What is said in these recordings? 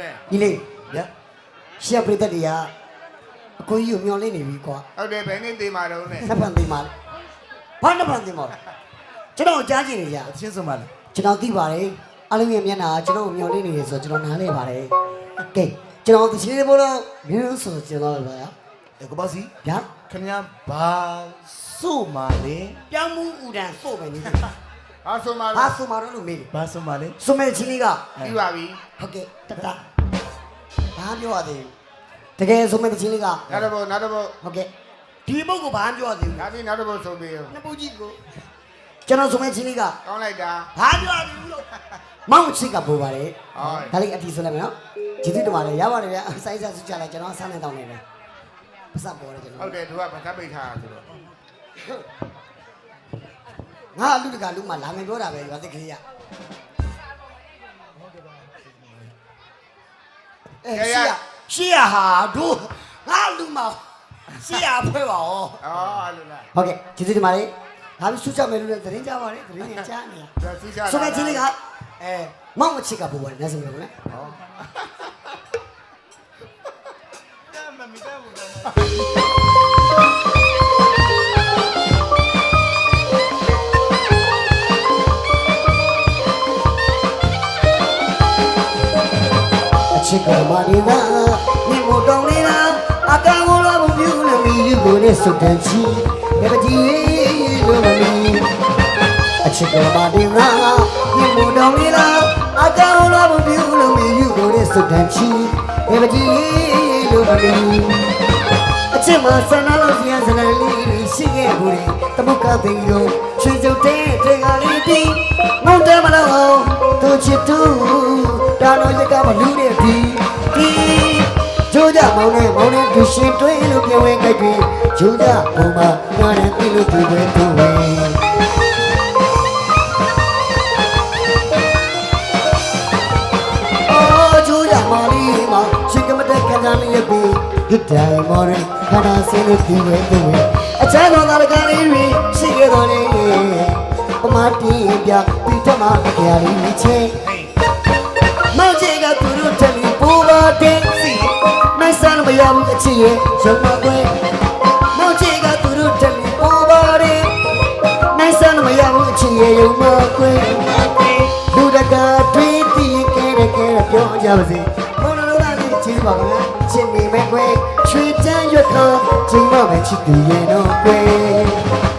မယ်ဒီလေးဗျာရှက်ပရိသတ်တွေကအကိုကြီးကိုမျောလင်းနေပြီကွာဟုတ်တယ်ဘယ်နေ့သေးမှာတော့နဲ့နှစ်ဖန်သိမ်းပါလေဘာနှစ်ဖန်သိမ်းပါလဲကျွန်တော်ကြားချင်နေကြအချင်းဆုံးပါလားကျွန်တော်သိပါတယ်အလုံးရဲ့မျက်နှာကျွန်တော်ကိုမျောလင်းနေတယ်ဆိုတော့ကျွန်တော်နားလဲပါတယ်ကဲကျွန်တော်သချင်းလေးပို့တော့မင်းဆိုကျွန်တော်ပါရအေကပါစီဗျာခင်ဗျာဘာစို့မာလေပြောင်းမှုဥဒံစို့မယ်နေတယ်ဟာဆိုမာဘာဆိုမှာတော့လို့မေးတယ်ဘာစို့မာလေဆိုမဲ့ချင်းလေးကပြီးပါပြီဟုတ်ကဲ့တတ ဘာပြောရသေးတကယ်ဆိုမဲ့ချင်းလေးကနောက်တော့ဘုတ်နောက်တော့ဘုတ်ဟုတ်ကဲ့ဒီပုတ်ကိုဘာပြောရသေးဒါပြီးနောက်တော့ဘုတ်ဆုံးပြီးရောဘူးနှစ်ပုတ်ကြီးကိုကျွန်တော်ဆိုမဲ့ချင်းလေးကကောင်းလိုက်တာဘာပြောရသေးဘူးလို့မောင်ချစ်ကပို့ပါတယ်ဟုတ်ဒါလေးအတီဆိုလိုက်မယ်နော်ကျေးဇူးတင်ပါတယ်ရပါတယ်ဗျာစိုင်းစားစုကြလိုက်ကျွန်တော်ဆမ်းနေတောင်းနေတယ်ပတ်စပ်ပေါ်တယ်ကျွန်ဟုတော်တ်တယ်သူကဗတ်ပိတ်ထားတာဆိုတော့ငါအလူတကလူမှလာမယ်ပြောတာပဲရွာသစ်ကလေးရ အဲရှေ့ရရှေ့ရဟာတို့ငါလူမှရှေ့ရဖွဲပါဩအော်အဲ့လိုလားဟုတ်ကဲ့ကျေးဇူးတင်ပါတယ်ဒါပြီးဆုချမယ်လို့လည်းသတင်းကြပါတယ်သတင်းနဲ့ကြားနေရဒါစီချာဆိုမဲ့ချင်းလေးကအဲမောင်မချစ်ကပို့ပါတယ်လက်စမျိုးကလည်းဟောအ ချစ်ကမာဒီကမြင်မတော်နေတာအကံကိုလာဘူးပြူလို့မိယူကိုနဲ့စုတ်တန်ချီဘယ်ပကြီးလို့မမီအချစ်ကမာဒီကမြင်မတော်နေတာအကံကိုလာဘူးပြူလို့မိယူကိုနဲ့စုတ်တန်ချီဘယ်ပကြီးလို့မမီ အချစ်မဆန္ဒလို့ပြန်စနေလေးရှိခဲ့ဘူးလေတမုကသိန်းကိုချွေစုပ်တဲ့တေကလေးတီငုံတယ်မလို့သူချစ်သူဒါတော့ရကမလူတဲ့ဒီဒီကြိုးကြမောင်းနဲ့မောင်းနဲ့သူရှင်တွဲလို့ပြောဝင်ကြိုက်ပြီးကြိုးကြပုံမှာငါနဲ့ပြီလို့သူပဲသူပဲ ပြီဒီတိုင်းမော်ရင်ခန္ဓာစင်းလို့သူပဲသူပဲအချမ်းတော်သားကလေးတွေရှိခဲ့တော်လေပမာတီးပြပြီးထမအကြလေးချင်းမောင်ချေကသူတို့တက်ပြီးပူပါတယ်စီနိုင်စမ်းမရဘူးအချစ်ရဲ့ရုံမကွယ်မောင်ချေကသူတို့တက်ပြီးပူပါတယ်နိုင်စမ်းမရဘူးအချစ်ရဲ့ရုံမကွယ်လူတကာတွေးတည်ကဲတဲ့ကဲပြောကြပါစေမောင်တို့ကလည်းချစ်ပါကလား ချစ်နေမဲ့ကွယ်ရွှေချမ်းရွက်ခါချိန်မပဲချစ်သူရဲ့တော့ကွယ်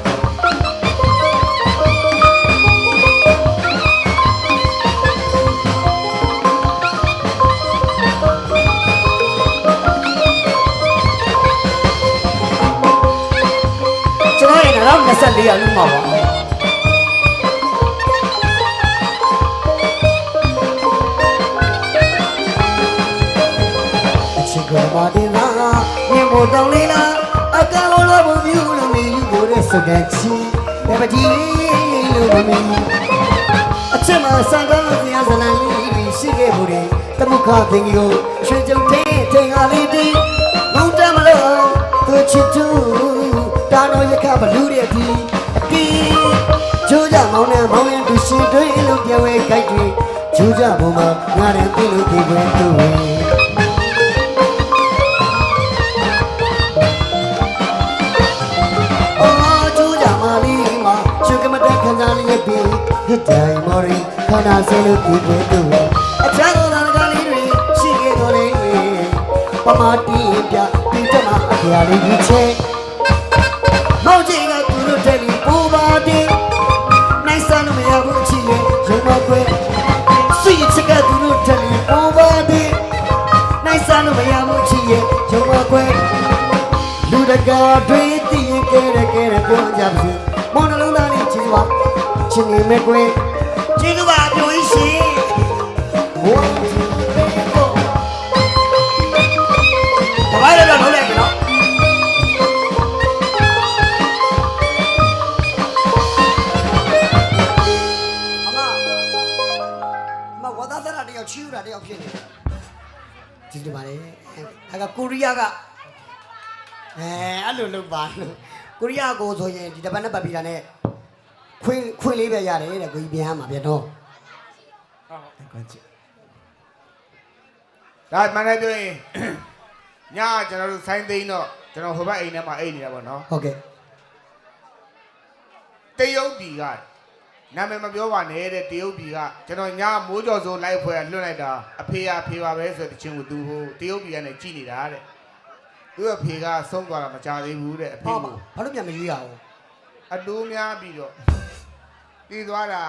အချစ်ကမာတင်လာမြင်မို့တောင်းလေးလားအကလုံးလို့ဘူးမြူလို့မီယူကိုတဲ့စကန်ချီဘယ်ပတိလို့မမီအချစ်မဆန်ကောင်းလို့ပြန်စလန်လေးပြီးရှိခဲ့မှုတွေတမုခသင်ကြီးကိုရွှေကြုံတဲ့ထိန်ဟာလေးတီးငုံတယ်မလို့သူချစ်သူတာတော့ရခဘလူရဲ့ဒီအတီးကြိုးကြမောင်းနဲ့မောင်းရင်သူရှင်တွေးလို့ပြောဝဲကြိုက်တွေကြိုးကြပုံမှာငါနဲ့သိလို့ဒီကွယ်သူဝဲအော် ဟစ်တိုင်းမော်ရီခန္ဓာဆင်းလို့ဒီကွယ်သူအချမ်းတော်ကလေးတွေရှိခဲ့တော်လေပမာတီပြပြီးတမအပြာလေးကြီးချဲမောင်ကြီးကသူတို့တက်ပြီးပူပါတင်နိုင်စမ်းလို့မရဘူးအချစ်ရဲ့ရုံမကွယ်စီချစ်ကသူတို့တက်ပြီးပူပါတင်နိုင်စမ်းလို့မရဘူးအချစ်ရဲ့ရုံမကွယ်လူတကာတွေးတည်ရင်ကဲရကဲရပြောကြပါစေ ချစ်နေမဲ့ကွယ်ချစ်ကပါပြောရှင်ဝါတပိုင်းလည်းတော့လုံးလိုက်ကြတော့အမအမဝါသားသားတယောက်ချီးယူတာတယောက်ဖြစ်နေတယ်ကြည့်ကြပါလေအဲကကိုရီးယားကအဲအဲ့လိုလုပ်ပါလို့ကိုရီးယားကိုဆိုရင်ဒီတပတ်နဲ့ပတ်ပြီးတာနဲ့ ခွင်းခွင်းလေးပဲရတယ်တဲ့ကိုကြီးပြန်မှာပြန်တော့ကွန်ချစ်ဒါမှန်တယ်ပြောရင်ညကကျွန်တော်တို့ဆိုင်းသိန်းတော့ကျွန်တော်ဟိုဘက်အိမ်ထဲမှာအိတ်နေတာပေါ့နော်ဟုတ်ကဲ့တရုတ်ပြည်ကနာမည်မပြောပါနဲ့တဲ့တရုတ်ပြည်ကကျွန်တော်ညမိုးကြော်စိုးလိုက်ဖွဲ့လွှတ်လိုက်တာအဖေအဖေပါပဲဆိုတဲ့ချင်းကိုသူဟိုတရုတ်ပြည်ကနေကြည်နေတာတဲ့သူ့အဖေကဆုံးသွားတာမကြသေးဘူးတဲ့အဖေဟုတ်ပါကိုဘာလို့ပြန်မရွေးရအောင်အတိုးများပြီးတော့ တည်သွားတာ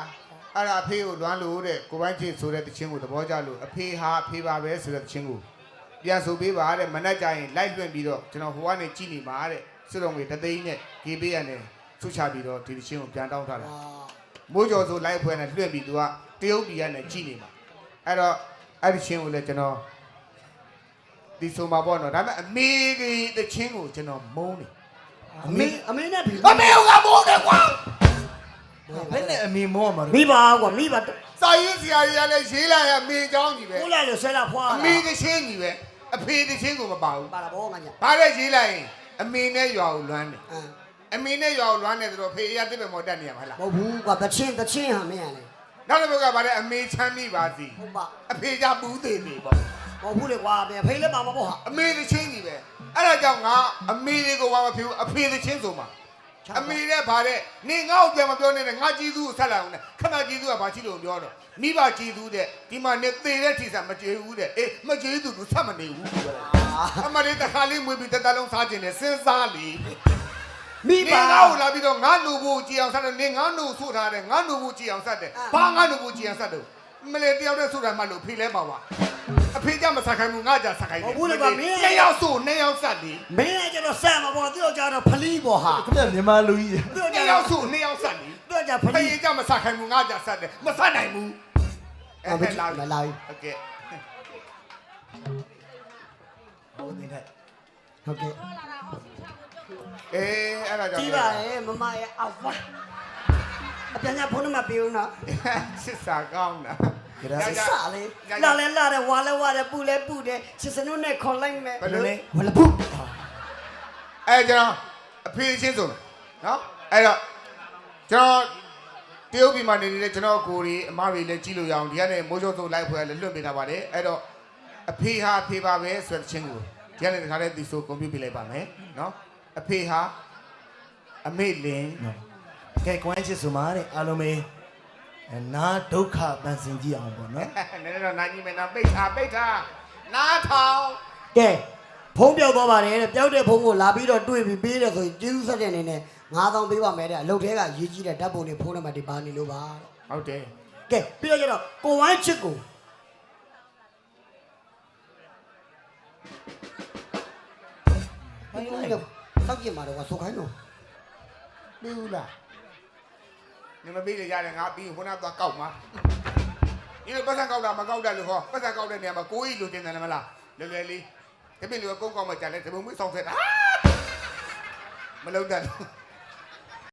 အဲ့ဒါအဖေကိုလွမ်းလို့တဲ့ကိုပိုင်းချစ်ဆိုတဲ့တချင်းကိုသဘောကျလို့အဖေဟာအဖေပါပဲဆိုတဲ့တချင်းကိုပြန်ဆိုပေးပါတဲ့မနှက်ကြရင်လိုက်လွှင့်ပြီးတော့ကျွန်တော်ဟိုကနေကြည်နေမှာတဲ့စစ်တော်ငွေတသိန်းနဲ့ကေပေးရနဲ့ဆုချပြီးတော့ဒီတချင်းကိုပြန်တောင်းထားတာအာမိုးကြော်ဆိုလိုက်ဖွဲနဲ့လွှင့်ပြီးသူကတရုတ်ပြည်ကနေကြည်နေမှာအဲ့တော့အဲ့ဒီချင်းကိုလည်းကျွန်တော်ဒီဆိုမှာပေါ့နော်ဒါပေမဲ့အမေကြီးတချင်းကိုကျွန်တော်မုန်းနေအမေအမေနဲ့ဒီအမေကမုန်းတယ်ကွာ ဘယ်နဲ့အမေမောမှာ မိပါကွာမိပါ စာရေးဆရာကြီးကလည်းရေးလိုက်ရမေเจ้าကြီးပဲ ကိုလာလို့ဆွဲလာဖွာ အမေတချင်းကြီးပဲအဖေတချင်းကိုမပါဘူး ပါလာဘောငါညာ ဘာလဲရေးလိုက်ရင်အမေနဲ့ရွာကိုလွမ်းတယ် အမ် အမေနဲ့ရွာကိုလွမ်းတယ်ဆိုတော့ဖေရတစ်ပယ်မော်တက်နေရမှာလား မဟုတ်ဘူးကွာတချင်းတချင်းဟာမင်းရလေ နောက်တစ်ဘက်ကဘာလဲအမေချမ်းမိပါစီ ဟုတ်ပါ အဖေကပူးသေးနေပေါ့ မဟုတ်ဘူးလေကွာပြန်ဖိလည်းပါမပေါ့ဟာ အမေတချင်းကြီးပဲအဲ့ဒါကြောင့်ငါအမေတွေကိုဘာမဖြစ်ဘူးအဖေတချင်းဆိုမှာ အမေနဲ့ဗါတဲ့နေငါ့ကိုပြန်မပြောနဲ့ငါကြည်သူကိုဆက်လာအောင်နဲ့ခမကြည်သူကဘာရှိလို့ပြောတော့မိဘကြည်သူတဲ့ဒီမှာနေသေးတဲ့ထိစားမကြည်ဘူးတဲ့အေးမကြည်သူကဆက်မနေဘူးပြောတယ်အမလေးတစ်ခါလေးမွေးပြီးတစ်တလုံးစားခြင်းနဲ့စဉ်းစားလေမိနေပါငါ့ကိုလာပြီးတော့ငါ့လူဖို့ကြည်အောင်ဆက်တယ်နေငါ့လူဆိုထားတယ်ငါ့လူဖို့ကြည်အောင်ဆက်တယ်ဘာငါ့လူဖို့ကြည်အောင်ဆက်တယ်မလေးတယောက်တည်းဆိုတာမှလို့ဖေလဲပါပါအဖေကြမဆက်ခိုင်းဘူးငါကြဆက်ခိုင်းတယ်ဟုတ်ဘူးလေပါမင်းနှစ်ယောက်ဆိုနှစ်ယောက်ဆက်လေမင်းကကျွန်တော်ဆက်မှာပေါ့သူ့ကြတော့ဖလီပေါ့ဟာခင်ဗျမြန်မာလူကြီးသူ့ကြနှစ်ယောက်ဆိုနှစ်ယောက်ဆက်လေသူ့ကြဖလီဖေကြမဆက်ခိုင်းဘူးငါကြဆက်တယ်မဆက်နိုင်ဘူးအဲ့ဒါလာလာဟုတ်ကဲ့ဟုတ်နေတယ်ဟုတ်ကဲ့အေးအဲ့ဒါကြောင့်ကြည့်ပါလေမမရဲ့အဖအပြန်ကဖုန်းနံပါတ်ပေးဦးနော်စစ်စာကောင်းတာ စစ်စားလေလာလဲလာတယ်ဝါလဲဝါတယ်ပူလဲပူတယ်စစ်စနုနဲ့ခေါ်လိုက်မယ်ဘယ်လိုလဲဝလပုအဲကျွန်တော်အဖေချင်းဆိုမယ်နော်အဲ့တော့ကျွန်တော်တရုတ်ပြည်မှာနေနေတဲ့ကျွန်တော်အကိုတွေအမတွေလည်းကြည့်လို့ရအောင်ဒီကနေမိုးချိုးဆိုလိုက်ဖွဲ့လည်းလွတ်ပေးတာပါတယ်အဲ့တော့အဖေဟာအဖေပါပဲဆိုတဲ့ချင်းကိုဒီကနေတခါတည်းဒီဆိုကွန်ပျူတာပြလိုက်ပါမယ်နော်အဖေဟာအမေလင်းကဲကွမ်းချစ်ဆိုမှာတဲ့အားလုံးပဲအဲ နာဒုက္ခပန်စင်ကြည့်အောင်ပေါ့နော်နည်းနည်းတော့နာကြီးမယ်နော်ပိတ်ထားပိတ်ထားနားထောင်ကဲဖုံးပြောက်သွားပါတယ်တဲ့ပျောက်တဲ့ဖုံးကိုလာပြီးတော့တွေ့ပြီးပေးတယ်ဆိုရင်ကျေးဇူးဆက်တဲ့အနေနဲ့9000ပေးပါမယ်တဲ့အလုပ်ထဲကရေးကြည့်တဲ့ဓာတ်ပုံတွေဖုံးနံပါတ်တွေပါနေလို့ပါတဲ့ဟုတ်တယ်ကဲပြီးတော့ကျတော့ကိုဝိုင်းချစ်ကိုဟိုင်းဒီလိုက်လိုစောက်ကြည့်မှာတော့ဆိုခိုင်းတော့ပြီးဘူးလား နင်မပြီးလေရတယ်ငါပြီးခုနကသွားကောက်မှာဒီလိုပတ်စံကောက်တာမကောက်တတ်လို့ဟောပတ်စံကောက်တဲ့နေရာမှာကိုကြီးလိုတင်တယ်မလားလွယ်လွယ်လေးတပည့်လူကကုန်းကောက်မှကြတယ်ဒီပုံမျိုးဆောင်ဆက်တာမလုံးတတ်လို့